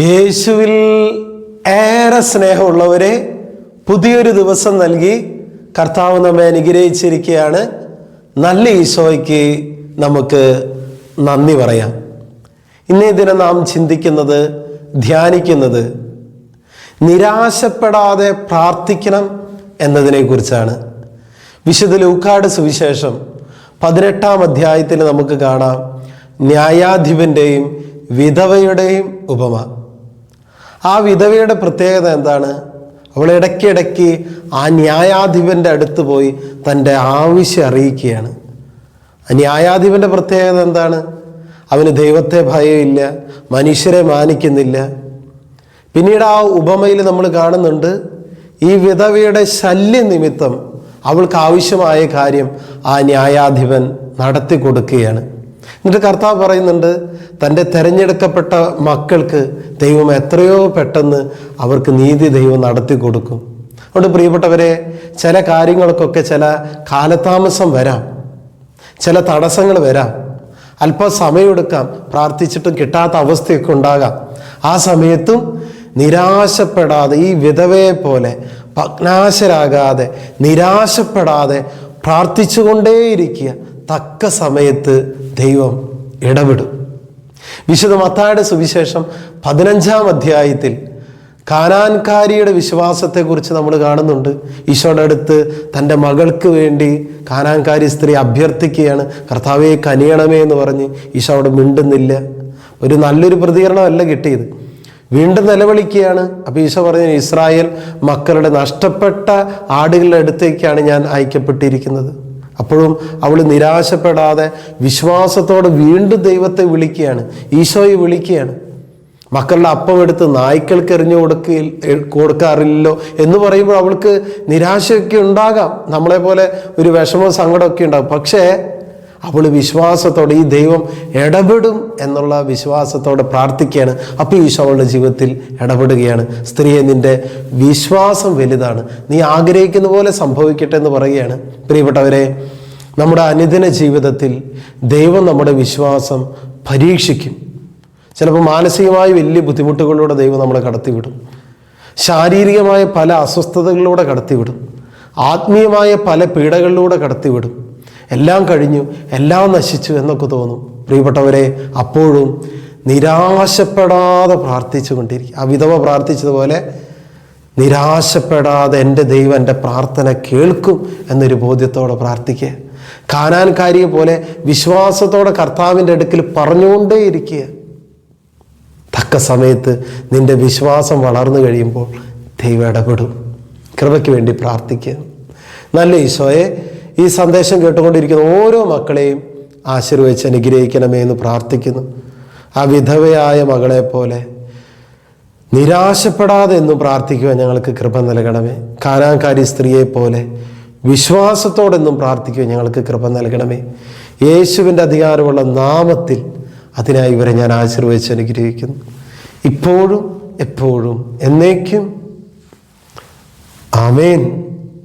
യേശുവിൽ ഏറെ സ്നേഹമുള്ളവരെ പുതിയൊരു ദിവസം നൽകി കർത്താവ് നമ്മെ അനുഗ്രഹിച്ചിരിക്കുകയാണ്. നല്ല ഈശോയ്ക്ക് നമുക്ക് നന്ദി പറയാം. ഇന്നേ ദിനം നാം ചിന്തിക്കുന്നത് ധ്യാനിക്കുന്നത് നിരാശപ്പെടാതെ പ്രാർത്ഥിക്കണം എന്നതിനെക്കുറിച്ചാണ്. വിശുദ്ധ ലൂക്കാട് സുവിശേഷം പതിനെട്ടാം അധ്യായത്തിൽ നമുക്ക് കാണാം. ന്യായാധിപന്റെയും വിധവയുടെയും ഉപമ. ആ വിധവയുടെ പ്രത്യേകത എന്താണ്? അവൾ ഇടയ്ക്കിടയ്ക്ക് ആ ന്യായാധിപന്റെ അടുത്ത് പോയി തന്റെ ആവശ്യം അറിയിക്കുകയാണ്. ന്യായാധിപന്റെ പ്രത്യേകത എന്താണ്? അവന് ദൈവത്തെ ഭയമില്ല മനുഷ്യരെ മാനിക്കുന്നില്ല. പിന്നീട് ആ ഉപമയിൽ നമ്മൾ കാണുന്നുണ്ട് ഈ വിധവയുടെ ശല്യം നിമിത്തം അവൾക്ക് ആവശ്യമായ കാര്യം ആ ന്യായാധിപൻ നടത്തി കൊടുക്കുകയാണ് എന്നിട്ട് കർത്താവ് പറയുന്നുണ്ട് തന്റെ തിരഞ്ഞെടുക്കപ്പെട്ട മക്കൾക്ക് ദൈവം എത്രയോ പെട്ടെന്ന് അവർക്ക് നീതി ദൈവം നടത്തി കൊടുക്കും. അതുകൊണ്ട് പ്രിയപ്പെട്ടവരെ ചില കാര്യങ്ങൾക്കൊക്കെ ചില കാലതാമസം വരാം ചില തടസ്സങ്ങൾ വരാം. അല്പം സമയമെടുക്കാം പ്രാർത്ഥിച്ചിട്ടും കിട്ടാത്ത അവസ്ഥയൊക്കെ ഉണ്ടാകാം. ആ സമയത്തും നിരാശപ്പെടാതെ ഈ വിധവയെ പോലെ ഭഗ്നാശരാകാതെ നിരാശപ്പെടാതെ പ്രാർത്ഥിച്ചുകൊണ്ടേയിരിക്കുക. തക്ക സമയത്ത് ദൈവം ഇടപെടും. വിശുദ്ധ മത്തായുടെ സുവിശേഷം പതിനഞ്ചാം അധ്യായത്തിൽ കാനാൻകാരിയുടെ വിശ്വാസത്തെക്കുറിച്ച് നമ്മൾ കാണുന്നുണ്ട്. ഈശോയുടെ അടുത്ത് തന്റെ മകൾക്ക് വേണ്ടി കാനാൻകാരി സ്ത്രീ അഭ്യർത്ഥിക്കുകയാണ് കർത്താവെ കനിയണമേ എന്ന് പറഞ്ഞ് ഈശോ അവിടെ മിണ്ടുന്നില്ല. ഒരു നല്ലൊരു പ്രതികരണമല്ല കിട്ടിയത്. വീണ്ടും നിലവിളിക്കുകയാണ്. അപ്പോൾ ഈശോ പറഞ്ഞു ഇസ്രായേൽ മക്കളുടെ നഷ്ടപ്പെട്ട ആടുകളുടെ അടുത്തേക്കാണ് ഞാൻ അയക്കപ്പെട്ടിരിക്കുന്നത്. അപ്പോഴും അവൾ നിരാശപ്പെടാതെ വിശ്വാസത്തോടെ വീണ്ടും ദൈവത്തെ വിളിക്കുകയാണ് ഈശോയെ വിളിക്കുകയാണ്. മക്കളുടെ അപ്പം എടുത്ത് നായ്ക്കൾക്ക് എറിഞ്ഞു കൊടുക്ക കൊടുക്കാറില്ലല്ലോ എന്ന് പറയുമ്പോൾ അവൾക്ക് നിരാശയൊക്കെ ഉണ്ടാകാം. നമ്മളെ പോലെ ഒരു വിഷമവും സങ്കടമൊക്കെ ഉണ്ടാകും. പക്ഷേ അവൾ വിശ്വാസത്തോടെ ഈ ദൈവം ഇടപെടും എന്നുള്ള വിശ്വാസത്തോടെ പ്രാർത്ഥിക്കുകയാണ്. അപ്പോൾ ഈശോ അവളുടെ ജീവിതത്തിൽ ഇടപെടുകയാണ്. സ്ത്രീയെ നിന്റെ വിശ്വാസം വലുതാണ്. നീ ആഗ്രഹിക്കുന്ന പോലെ സംഭവിക്കട്ടെ എന്ന് പറയുകയാണ്. പ്രിയപ്പെട്ടവരെ നമ്മുടെ അനുദിന ജീവിതത്തിൽ ദൈവം നമ്മുടെ വിശ്വാസം പരീക്ഷിക്കും. ചിലപ്പോൾ മാനസികമായി വലിയ ബുദ്ധിമുട്ടുകളിലൂടെ ദൈവം നമ്മളെ കടത്തിവിടും. ശാരീരികമായ പല അസ്വസ്ഥതകളിലൂടെ കടത്തിവിടും. ആത്മീയമായ പല പീഡകളിലൂടെ കടത്തിവിടും. എല്ലാം കഴിഞ്ഞു എല്ലാം നശിച്ചു എന്നൊക്കെ തോന്നും. പ്രിയപ്പെട്ടവരെ അപ്പോഴും നിരാശപ്പെടാതെ പ്രാർത്ഥിച്ചു കൊണ്ടിരിക്കുക ആ വിധവ പ്രാർത്ഥിച്ചതുപോലെ നിരാശപ്പെടാതെ എന്റെ ദൈവം എന്റെ പ്രാർത്ഥന കേൾക്കും എന്നൊരു ബോധ്യത്തോടെ പ്രാർത്ഥിക്കുക. കാനാൻകാരിയെ പോലെ വിശ്വാസത്തോടെ കർത്താവിന്റെ അടുക്കൽ പറഞ്ഞുകൊണ്ടേയിരിക്കുക. തക്ക സമയത്ത് നിന്റെ വിശ്വാസം വളർന്നു കഴിയുമ്പോൾ ദൈവം ഇടപെടും. കൃപയ്ക്ക് വേണ്ടി പ്രാർത്ഥിക്കുക. നല്ല ഈശോയെ ഈ സന്ദേശം കേട്ടുകൊണ്ടിരിക്കുന്ന ഓരോ മക്കളെയും ആശീർവദിച്ച് അനുഗ്രഹിക്കണമേ എന്ന് പ്രാർത്ഥിക്കുന്നു. ആ വിധവയായ മകളെ പോലെ നിരാശപ്പെടാതെ എന്നും പ്രാർത്ഥിക്കുവാൻ ഞങ്ങൾക്ക് കൃപ നൽകണമേ. കാനാകാരി സ്ത്രീയെ പോലെ വിശ്വാസത്തോടെന്നും പ്രാർത്ഥിക്കുവാൻ ഞങ്ങൾക്ക് കൃപ നൽകണമേ. യേശുവിന്റെ അധികാരമുള്ള നാമത്തിൽ അതിനായി ഇവരെ ഞാൻ ആശീർവദിച്ച് അനുഗ്രഹിക്കുന്നു. ഇപ്പോഴും എപ്പോഴും എന്നേക്കും. ആമേൻ.